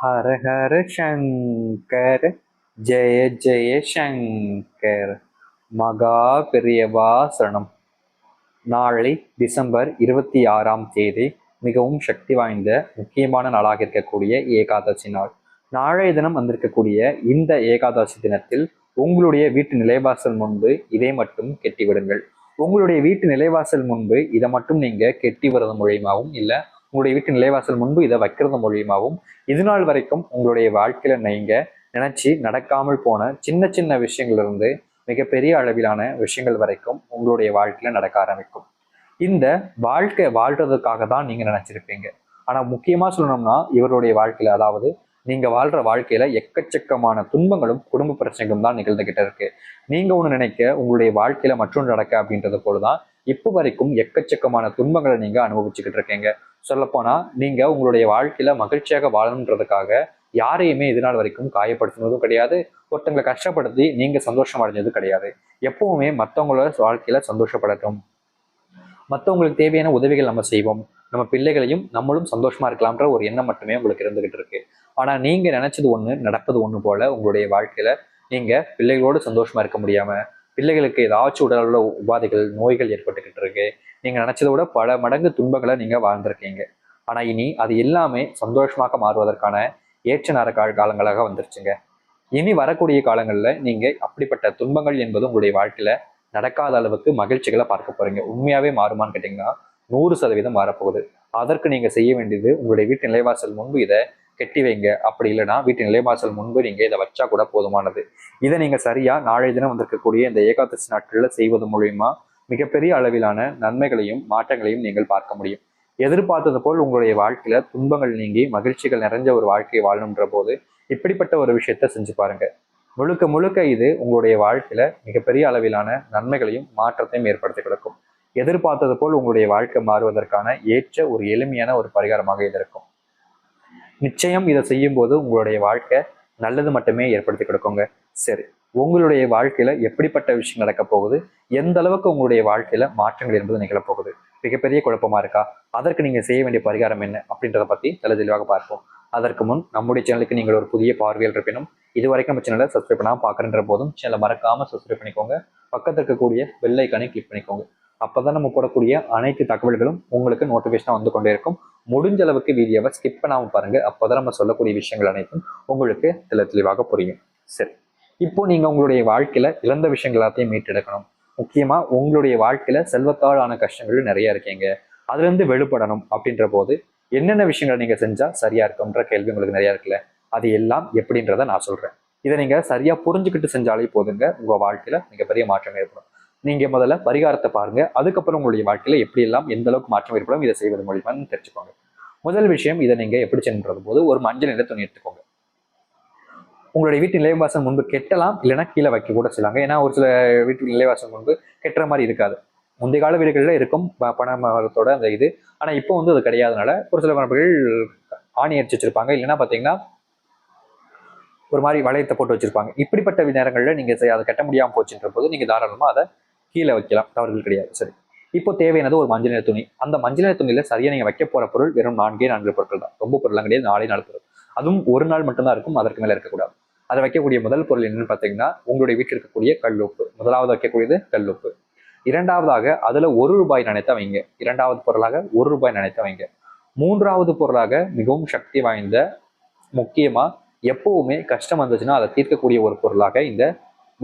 ஹர ஹர சங்கர் ஜெய ஜெய சங்கர். மகா பெரியவா சரணம். நாளை டிசம்பர் இருபத்தி ஆறாம் தேதி மிகவும் சக்தி வாய்ந்த முக்கியமான நாளாக இருக்கக்கூடிய ஏகாதசி நாள். நாளைய தினம் வந்திருக்கக்கூடிய இந்த ஏகாதசி தினத்தில் உங்களுடைய வீட்டு நிலைவாசல் முன்பு இதை மட்டும் கெட்டிவிடுங்கள். உங்களுடைய வீட்டு நிலைவாசல் முன்பு இதை மட்டும் நீங்கள் கெட்டி வரது மூலியமாகவும் இல்லை உங்களுடைய வீட்டு நிலைவாசல் முன்பு இதை வைக்கிறது மூலியமாகவும் இது நாள் வரைக்கும் உங்களுடைய வாழ்க்கையில நீங்க நினைச்சு நடக்காமல் போன சின்ன சின்ன விஷயங்கள்ல இருந்து மிகப்பெரிய அளவிலான விஷயங்கள் வரைக்கும் உங்களுடைய வாழ்க்கையில நடக்க ஆரம்பிக்கும். இந்த வாழ்க்கை வாழ்றதுக்காக தான் நீங்க நினைச்சிருப்பீங்க. ஆனா முக்கியமா சொல்லணும்னா இவருடைய வாழ்க்கையில அதாவது நீங்க வாழ்ற வாழ்க்கையில எக்கச்சக்கமான துன்பங்களும் குடும்ப பிரச்சனைகளும் தான் நிகழ்ந்துகிட்ட இருக்கு. நீங்க ஒண்ணு நினைக்க உங்களுடைய வாழ்க்கையில மற்றொன்று நடக்க அப்படின்றது போலதான் இப்போ வரைக்கும் எக்கச்சக்கமான துன்பங்களை நீங்கள் அனுபவிச்சுக்கிட்டு இருக்கீங்க. சொல்லப்போனால் நீங்கள் உங்களுடைய வாழ்க்கையில் மகிழ்ச்சியாக வாழணுன்றதுக்காக யாரையுமே இது நாள் வரைக்கும் காயப்படுத்தினதும் கிடையாது. ஒருத்தங்களை கஷ்டப்படுத்தி நீங்கள் சந்தோஷம் அடைஞ்சதும் கிடையாது. எப்பவுமே மற்றவங்களோட வாழ்க்கையில் சந்தோஷப்படட்டும். மற்றவங்களுக்கு தேவையான உதவிகள் நம்ம செய்வோம். நம்ம பிள்ளைகளையும் நம்மளும் சந்தோஷமா இருக்கலாம்ன்ற ஒரு எண்ணம் மட்டுமே உங்களுக்கு இருந்துகிட்டு இருக்கு. ஆனா நீங்க நினைச்சது ஒண்ணு நடப்பது ஒண்ணு போல உங்களுடைய வாழ்க்கையில நீங்க பிள்ளைகளோடு சந்தோஷமா இருக்க முடியாம பிள்ளைகளுக்கு ஏதாச்சும் உடலுள்ள உபாதைகள் நோய்கள் ஏற்பட்டுக்கிட்டு இருக்கு. நீங்கள் நினச்சதை விட பல மடங்கு துன்பங்களை நீங்கள் வாழ்ந்திருக்கீங்க. ஆனால் இனி அது எல்லாமே சந்தோஷமாக மாறுவதற்கான ஏற்ற நேர காலங்களாக வந்துருச்சுங்க. இனி வரக்கூடிய காலங்களில் நீங்க அப்படிப்பட்ட துன்பங்கள் என்பது உங்களுடைய வாழ்க்கையில நடக்காத அளவுக்கு மகிழ்ச்சிகளை பார்க்க போறீங்க. உண்மையாகவே மாறுமான்னு கேட்டீங்கன்னா நூறு சதவீதம் மாறப்போகுது. அதற்கு நீங்கள் செய்ய வேண்டியது உங்களுடைய வீட்டு நிலைவாசல் முன்பு இதை கெட்டி வைங்க. அப்படி இல்லைன்னா வீட்டு நிலைவாசல் முன்பு நீங்க இதை வச்சா கூட போதுமானது. இதை நீங்க சரியா நாளைய தினம் வந்திருக்கக்கூடிய இந்த ஏகாதசி நாட்கள்ல செய்வது மூலியமா மிகப்பெரிய அளவிலான நன்மைகளையும் மாற்றங்களையும் நீங்கள் பார்க்க முடியும். எதிர்பார்த்தது போல் உங்களுடைய வாழ்க்கையில துன்பங்கள் நீங்கி மகிழ்ச்சிகள் நிறைஞ்ச ஒரு வாழ்க்கையை வாழணுன்ற போது இப்படிப்பட்ட ஒரு விஷயத்த செஞ்சு பாருங்க. முழுக்க முழுக்க இது உங்களுடைய வாழ்க்கையில மிகப்பெரிய அளவிலான நன்மைகளையும் மாற்றத்தையும் ஏற்படுத்தி கொடுக்கும். எதிர்பார்த்தது போல் உங்களுடைய வாழ்க்கை மாறுவதற்கான ஏற்ற ஒரு எளிமையான ஒரு பரிகாரமாக இது இருக்கும். நிச்சயம் இதை செய்யும் போது உங்களுடைய வாழ்க்கை நல்லது மட்டுமே ஏற்படுத்தி கொடுக்குங்க. சரி உங்களுடைய வாழ்க்கையில எப்படிப்பட்ட விஷயம் நடக்க போகுது? எந்த அளவுக்கு உங்களுடைய வாழ்க்கையில மாற்றங்கள் என்பது நிகழப்போகுது மிகப்பெரிய குழப்பமா இருக்கா? அதற்கு நீங்க செய்ய வேண்டிய பரிகாரம் என்ன? அப்படின்றத பத்தி தெல தெளிவாக பார்ப்போம். அதற்கு முன் நம்முடைய சேனலுக்கு நீங்கள் ஒரு புதிய பார்வையில் இருப்பினும் இது வரைக்கும் நம்ம சேனலை சப்ஸ்கிரைப் பண்ணாமல் பார்க்குறன்ற போதும் சேனலை மறக்காம சப்ஸ்கிரைப் பண்ணிக்கோங்க. பக்கத்தில் இருக்கக்கூடிய பெல் கிளிக் பண்ணிக்கோங்க. அப்போதான் நம்ம போடக்கூடிய அனைத்து தகவல்களும் உங்களுக்கு நோட்டிஃபிகேஷனாக வந்து கொண்டே இருக்கும். முடிஞ்ச அளவுக்கு வீடியோவை ஸ்கிப் பண்ணாமல் பாருங்கள் அப்போதான் நம்ம சொல்லக்கூடிய விஷயங்கள் அனைத்தும் உங்களுக்கு தெளி தெளிவாக புரியும். சரி. இப்போ நீங்கள் உங்களுடைய வாழ்க்கையில் இழந்த விஷயங்கள் எல்லாத்தையும் மீட்டெடுக்கணும். முக்கியமாக உங்களுடைய வாழ்க்கையில் செல்வத்தால் ஆன கஷ்டங்கள் நிறைய இருக்கீங்க. அதுலேருந்து வெளிப்படணும் அப்படின்ற போது என்னென்ன விஷயங்களை நீங்கள் செஞ்சால் சரியாக இருக்கும்ன்ற கேள்வி உங்களுக்கு நிறையா இருக்குல்ல? அது எல்லாம் எப்படின்றத நான் சொல்கிறேன் இதை நீங்கள் சரியாக புரிஞ்சுக்கிட்டு செஞ்சாலே போதுங்க. உங்கள் வாழ்க்கையில் மிகப்பெரிய மாற்றம் ஏற்படும். நீங்கள் முதல்ல பரிகாரத்தை பாருங்கள் அதுக்கப்புறம் உங்களுடைய வாழ்க்கையில் எப்படியெல்லாம் எந்த அளவுக்கு மாற்றம் ஏற்படும் இதை செய்வது மூலியமா தெரிஞ்சுக்கோங்க. முதல் விஷயம் இதை நீங்கள் எப்படி சென்றது போது ஒரு மஞ்சள் நிலை துணி எடுத்துக்கோங்க. உங்களுடைய வீட்டு நிலைவாசம் முன்பு கெட்டலாம் இல்லைன்னா கீழே வைக்க கூட செய்யலாங்க. ஏன்னா ஒரு சில வீட்டு நிலைவாசம் முன்பு கெட்டுற மாதிரி இருக்காது. முந்தைய கால வீடுகளில் இருக்கும் பண மரத்தோட அந்த இது. ஆனால் இப்போ வந்து அது கிடையாதனால ஒரு சில நபர்கள் ஆணி அடிச்சு வச்சிருப்பாங்க. இல்லைன்னா பார்த்தீங்கன்னா ஒரு மாதிரி வளையத்தை போட்டு வச்சிருப்பாங்க. இப்படிப்பட்ட நேரங்களில் நீங்கள் அதை கட்ட முடியாமல் போச்சுன்ற போது நீங்கள் தாராளமாக அதை கீழே வைக்கலாம். தவறுகள் கிடையாது. சரி. இப்போ தேவையானது ஒரு மஞ்சள் நிற துணி. அந்த மஞ்சள் நிற துணியில சரியா நீங்க வைக்க போற பொருள் வெறும் நான்கே நான்கு பொருட்கள் தான். ரொம்ப பொருளாக கிடையாது. நாளே நாலு பொருள். அதுவும் ஒரு நாள் மட்டும்தான் இருக்கும். அதற்கு மேல இருக்கக்கூடாது. அதை வைக்கக்கூடிய முதல் பொருள் என்னன்னு பார்த்தீங்கன்னா உங்களுடைய வீட்டில் இருக்கக்கூடிய கல்லுப்பு முதலாவது வைக்கக்கூடியது கல்லுப்பு இரண்டாவதாக அதுல ஒரு ரூபாய் நினைத்த வைங்க. இரண்டாவது பொருளாக ஒரு ரூபாய் நினைத்த வைங்க. மூன்றாவது பொருளாக மிகவும் சக்தி வாய்ந்த முக்கியமா எப்பவுமே கஷ்டம் வந்துச்சுன்னா அதை தீர்க்கக்கூடிய ஒரு பொருளாக இந்த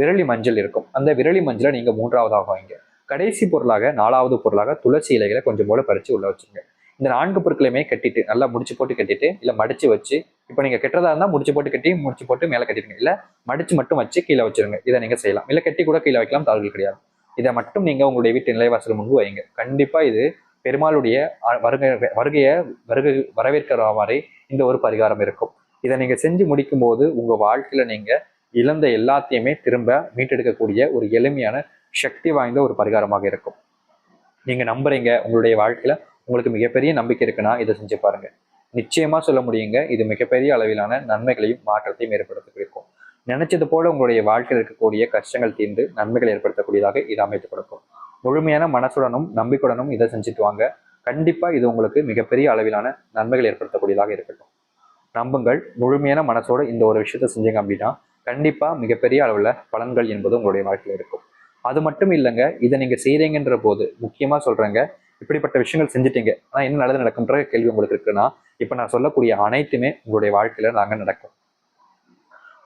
விரலி மஞ்சள் இருக்கும். அந்த விரலி மஞ்சளை நீங்கள் மூன்றாவதாக வைங்க கடைசி பொருளாக நாலாவது பொருளாக துளசி இலைகளை கொஞ்சம் போல பறித்து உள்ள வச்சுருங்க. இந்த நான்கு பொருட்களையுமே கட்டிட்டு நல்லா முடிச்சு போட்டு கட்டிட்டு இல்லை மடிச்சு வச்சு இப்போ நீங்கள் கெட்டதாக இருந்தால் முடிச்சு போட்டு கட்டி முடிச்சு போட்டு மேலே கட்டிடுங்க. இல்லை மடிச்சு மட்டும் வச்சு கீழே வச்சிருங்க. இதை நீங்கள் செய்யலாம். இல்லை கட்டி கூட கீழே வைக்கலாம் தாள்கள் கிடையாது. இதை மட்டும் நீங்கள் உங்களுடைய வீட்டு நிலைவாசல் முன்பு வைங்க. கண்டிப்பாக இது பெருமாளுடைய வருகை வருகையை வருகை வரவேற்கிற மாதிரி இந்த ஒரு பரிகாரம் இருக்கும். இதை நீங்கள் செஞ்சு முடிக்கும் போது வாழ்க்கையில் நீங்கள் இழந்த எல்லாத்தையுமே திரும்ப மீட்டெடுக்கக்கூடிய ஒரு எளிமையான சக்தி வாய்ந்த ஒரு பரிகாரமாக இருக்கும். நீங்க நம்புறீங்க உங்களுடைய வாழ்க்கையில உங்களுக்கு மிகப்பெரிய நம்பிக்கை இருக்குன்னா இதை செஞ்சு பாருங்க. நிச்சயமா சொல்ல முடியுங்க இது மிகப்பெரிய அளவிலான நன்மைகளையும் மாற்றத்தையும் ஏற்படுத்தி கொடுக்கும். நினைச்சது போல உங்களுடைய வாழ்க்கையில் இருக்கக்கூடிய கஷ்டங்கள் தீர்ந்து நன்மைகள் ஏற்படுத்தக்கூடியதாக இது அமைத்து கொடுக்கும். முழுமையான மனசுடனும் நம்பிக்கையுடனும் இதை செஞ்சுட்டு வாங்க. கண்டிப்பா இது உங்களுக்கு மிகப்பெரிய அளவிலான நன்மைகள் ஏற்படுத்தக்கூடியதாக இருக்கட்டும். நம்புங்கள் முழுமையான மனசோட இந்த ஒரு விஷயத்த செஞ்சீங்க அப்படின்னா கண்டிப்பாக மிகப்பெரிய அளவுல பலன்கள் என்பது உங்களுடைய வாழ்க்கையில் இருக்கும். அது மட்டும் இல்லைங்க இதை நீங்கள் செய்கிறீங்கன்ற போது முக்கியமாக சொல்கிறேங்க இப்படிப்பட்ட விஷயங்கள் செஞ்சுட்டீங்க. ஆனால் என்ன நல்லது நடக்கும்ன்ற கேள்வி உங்களுக்கு இருக்குன்னா இப்போ நான் சொல்லக்கூடிய அனைத்துமே உங்களுடைய வாழ்க்கையில் நாங்கள் நடக்கும்.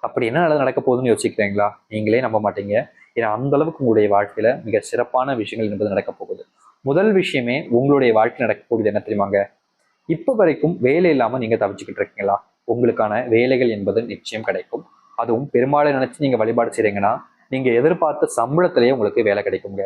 அப்படி என்ன நல்லது நடக்க போகுதுன்னு யோசிக்கிறீங்களா? நீங்களே நம்ப மாட்டீங்க. ஏன்னா அந்த அளவுக்கு உங்களுடைய வாழ்க்கையில் மிக சிறப்பான விஷயங்கள் என்பது நடக்க போகுது. முதல் விஷயமே உங்களுடைய வாழ்க்கை நடக்கக்கூடியது என்ன தெரியுமாங்க? இப்போ வரைக்கும் வேலை இல்லாமல் நீங்கள் தவிச்சுக்கிட்டு இருக்கீங்களா? உங்களுக்கான வேலைகள் என்பது நிச்சயம் கிடைக்கும். அதுவும் பெருமாளை நினைச்சு நீங்க வழிபாடு செய்றீங்கன்னா நீங்க எதிர்பார்த்த சம்பளத்திலேயே உங்களுக்கு வேலை கிடைக்குங்க.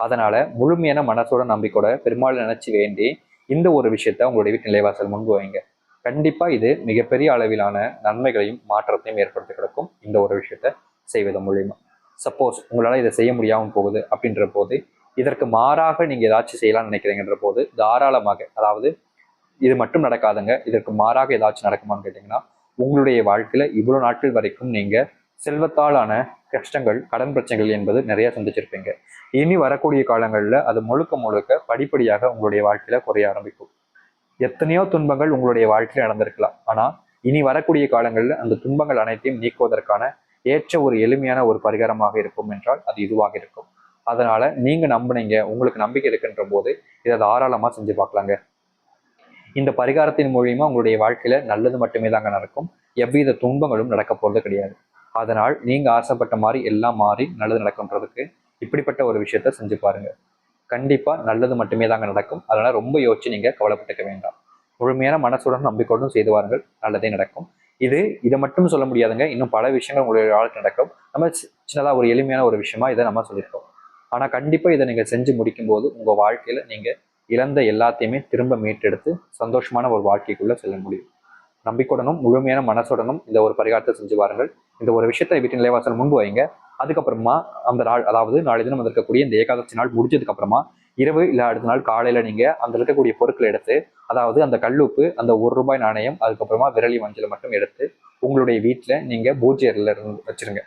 அதனால முழுமையான மனசோட நம்பிக்கையோட பெருமாளை நினைச்சு வேண்டி இந்த ஒரு விஷயத்த உங்களுடைய வீட்டு நிலைவாசல் முன்பு வைங்க. கண்டிப்பா இது மிகப்பெரிய அளவிலான நன்மைகளையும் மாற்றத்தையும் ஏற்படுத்தி கிடக்கும். இந்த ஒரு விஷயத்த செய்வதன் மூலியமா. சப்போஸ் உங்களால் இதை செய்ய முடியாமல் போகுது அப்படின்ற போது இதற்கு மாறாக நீங்கள் ஏதாச்சும் செய்யலாம்னு நினைக்கிறீங்கன்ற போது தாராளமாக அதாவது இது மட்டும் நடக்காதுங்க இதற்கு மாறாக ஏதாச்சும் நடக்குமான்னு கேட்டிங்கன்னா உங்களுடைய வாழ்க்கையில இவ்வளவு நாட்கள் வரைக்கும் நீங்க செல்வத்தாலான கஷ்டங்கள் கடன் பிரச்சனைகள் என்பது நிறைய சந்திச்சிருப்பீங்க. இனி வரக்கூடிய காலங்களில் அது முழுக்க முழுக்க படிப்படியாக உங்களுடைய வாழ்க்கையில குறைய ஆரம்பிக்கும். எத்தனையோ துன்பங்கள் உங்களுடைய வாழ்க்கையில் நடந்திருக்கலாம். ஆனா இனி வரக்கூடிய காலங்களில் அந்த துன்பங்கள் அனைத்தையும் நீக்குவதற்கான ஏற்ற ஒரு எளிமையான ஒரு பரிகாரமாக இருக்கும் என்றால் அது இதுவாக இருக்கும். அதனால நீங்க நம்புனீங்க உங்களுக்கு நம்பிக்கை இருக்குன்ற போது இதை தாராளமா செஞ்சு பார்க்கலாங்க. இந்த பரிகாரத்தின் மூலியமா உங்களுடைய வாழ்க்கையில நல்லது மட்டுமே தாங்க நடக்கும். எவ்வித துன்பங்களும் நடக்க போறது கிடையாது. அதனால் நீங்க ஆசைப்பட்ட மாதிரி எல்லாம் மாறி நல்லது நடக்கும்ன்றதுக்கு இப்படிப்பட்ட ஒரு விஷயத்த செஞ்சு பாருங்க. கண்டிப்பா நல்லது மட்டுமே தாங்க நடக்கும். அதனால ரொம்ப யோசிச்சு நீங்க கவலைப்பட்டுக்க வேண்டாம். முழுமையான மனசுடன் நம்பிக்கையோடும் செய்து வாருங்கள். நல்லதே நடக்கும். இது இதை மட்டும் சொல்ல முடியாதுங்க. இன்னும் பல விஷயங்கள் உங்களுடைய வாழ்க்கை நடக்கும். நம்ம சின்னதாக ஒரு எளிமையான ஒரு விஷயமா இதை நம்ம சொல்லியிருக்கோம். ஆனால் கண்டிப்பாக இதை நீங்கள் செஞ்சு முடிக்கும் போது உங்கள் வாழ்க்கையில் நீங்கள் இழந்த எல்லாத்தையுமே திரும்ப மீட்டெடுத்து சந்தோஷமான ஒரு வாழ்க்கைக்குள்ளே செல்ல முடியும். நம்பிக்கையுடனும் முழுமையான மனசுடனும் இந்த ஒரு பரிகாரத்தை செஞ்சு பாருங்கள். இந்த ஒரு விஷயத்தை வீட்டின் நிலைவாசல் முன்பு வைங்க. அதுக்கப்புறமா அந்த நாள் அதாவது நாளை தினம் இருக்கக்கூடிய இந்த ஏகாதசி நாள் முடிஞ்சதுக்கு அப்புறமா இரவு இல்லை அடுத்த நாள் காலையில் நீங்கள் அந்த இருக்கக்கூடிய பொருட்களை எடுத்து அதாவது அந்த கல்லுப்பு அந்த ஒரு ரூபாய் நாணயம் அதுக்கப்புறமா விரலி மஞ்சள் மட்டும் எடுத்து உங்களுடைய வீட்டில் நீங்கள் பூஜை இருந்து வச்சுருங்க.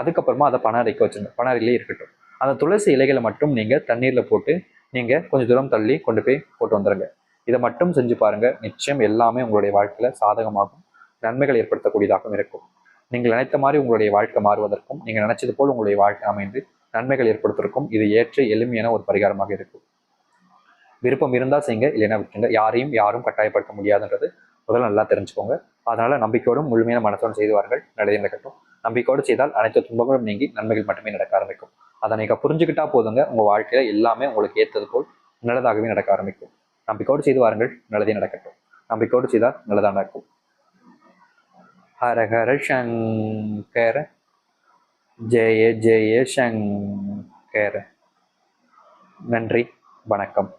அதுக்கப்புறமா அதை பண அறைக்கு வச்சிருங்க. பண அறையிலே இருக்கட்டும். அந்த துளசி இலைகளை மட்டும் நீங்கள் தண்ணீரில் போட்டு நீங்கள் கொஞ்சம் தூரம் தள்ளி கொண்டு போய் போட்டு வந்துருங்க. இதை மட்டும் செஞ்சு பாருங்கள் நிச்சயம் எல்லாமே உங்களுடைய வாழ்க்கையில் சாதகமாகும். நன்மைகள் ஏற்படுத்தக்கூடியதாகவும் இருக்கும். நீங்கள் நினைத்த மாதிரி உங்களுடைய வாழ்க்கை மாறுவதற்கும் நீங்கள் நினைச்சது போல் உங்களுடைய வாழ்க்கை அமைந்து நன்மைகள் ஏற்படுத்திருக்கும் இது ஏற்ற எளிமையான ஒரு பரிகாரமாக இருக்கும். விருப்பம் இருந்தால் செய்யுங்க இல்லைன்னா விட்டுங்க யாரையும் யாரும் கட்டாயப்படுத்த முடியாதுன்றது முதல்ல நல்லா தெரிஞ்சுக்கோங்க. அதனால நம்பிக்கையோடும் முழுமையான மனசோடு செய்துவார்கள் நல்லதே நடக்கட்டும். நம்பிக்கையோடு செய்தால் அனைத்து துன்பங்களும் நீங்கி நன்மைகள் மட்டுமே நடக்க ஆரம்பிக்கும். அதை நீங்கள் புரிஞ்சுக்கிட்டா போதுங்க. உங்கள் வாழ்க்கையில் எல்லாமே உங்களுக்கு ஏற்றது போல் நல்லதாகவே நடக்க ஆரம்பிக்கும். நம்பிக்கையோடு செய்து வாருங்கள். நல்லதே நடக்கட்டும். நம்பிக்கையோடு செய்தால் நல்லதாக நடக்கும். ஹரஹர சங்கர. ஜெய ஜெய சங்கர. நன்றி. வணக்கம்.